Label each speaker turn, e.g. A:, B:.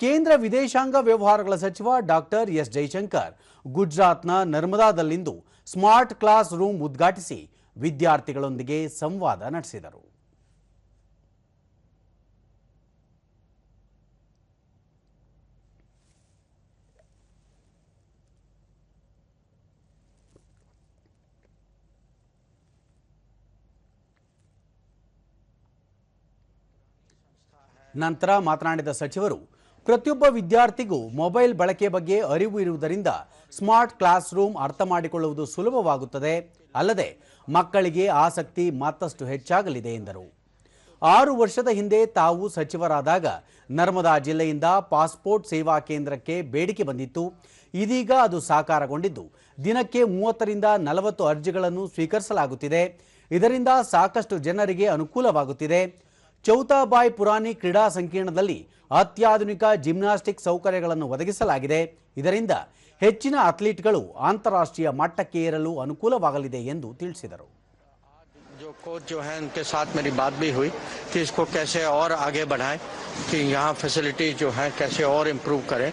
A: ಕೇಂದ್ರ ವಿದೇಶಾಂಗ ವ್ಯವಹಾರಗಳ ಸಚಿವ ಡಾಕ್ಟರ್ ಎಸ್ ಜೈಶಂಕರ್ ಗುಜರಾತ್ನ ನರ್ಮದಾದಲ್ಲಿಂದು ಸ್ಮಾರ್ಟ್ ಕ್ಲಾಸ್ ರೂಮ್ ಉದ್ಘಾಟಿಸಿ ವಿದ್ಯಾರ್ಥಿಗಳೊಂದಿಗೆ ಸಂವಾದ ನಡೆಸಿದರು. ನಂತರ ಮಾತನಾಡಿದ ಸಚಿವರು ಪ್ರತಿಯೊಬ್ಬ ವಿದ್ಯಾರ್ಥಿಗೂ ಮೊಬೈಲ್ ಬಳಕೆ ಬಗ್ಗೆ ಅರಿವು ಇರುವುದರಿಂದ ಸ್ಮಾರ್ಟ್ ಕ್ಲಾಸ್ ರೂಮ್ ಅರ್ಥ ಮಾಡಿಕೊಳ್ಳುವುದು ಸುಲಭವಾಗುತ್ತದೆ. ಅಲ್ಲದೆ ಮಕ್ಕಳಿಗೆ ಆಸಕ್ತಿ ಮತ್ತಷ್ಟು ಹೆಚ್ಚಾಗಲಿದೆ ಎಂದರು. ಆರು ವರ್ಷದ ಹಿಂದೆ ತಾವು ಸಚಿವರಾದಾಗ ನರ್ಮದಾ ಜಿಲ್ಲೆಯಿಂದ ಪಾಸ್ಪೋರ್ಟ್ ಸೇವಾ ಕೇಂದ್ರಕ್ಕೆ ಬೇಡಿಕೆ ಬಂದಿತ್ತು. ಇದೀಗ ಅದು ಸಾಕಾರಗೊಂಡಿದ್ದು, ದಿನಕ್ಕೆ ಮೂವತ್ತರಿಂದ ನಲವತ್ತು ಅರ್ಜಿಗಳನ್ನು ಸ್ವೀಕರಿಸಲಾಗುತ್ತಿದೆ. ಇದರಿಂದ ಸಾಕಷ್ಟು ಜನರಿಗೆ ಅನುಕೂಲವಾಗುತ್ತಿದೆ. ಚೌತಾಬಾಯ್ ಪುರಾಣಿ ಕ್ರೀಡಾ ಸಂಕೀರ್ಣದಲ್ಲಿ ಅತ್ಯಾಧುನಿಕ ಜಿಮ್ನಾಸ್ಟಿಕ್ ಸೌಕರ್ಯಗಳನ್ನು ಒದಗಿಸಲಾಗಿದೆ ಇದರಿಂದ ಹೆಚ್ಚಿನ ಅಥ್ಲೀಟ್ಗಳು ಅಂತಾರಾಷ್ಟ್ರೀಯ ಮಟ್ಟಕ್ಕೆ ಏರಲು ಅನುಕೂಲವಾಗಲಿದೆ ಎಂದು ತಿಳಿಸಿದರು
B: जो कोच जो है उनके साथ मेरी बात भी हुई कि इसको कैसे और आगे बढ़ाएं कि यहाँ फैसिलिटी जो है कैसे और इम्प्रूव करें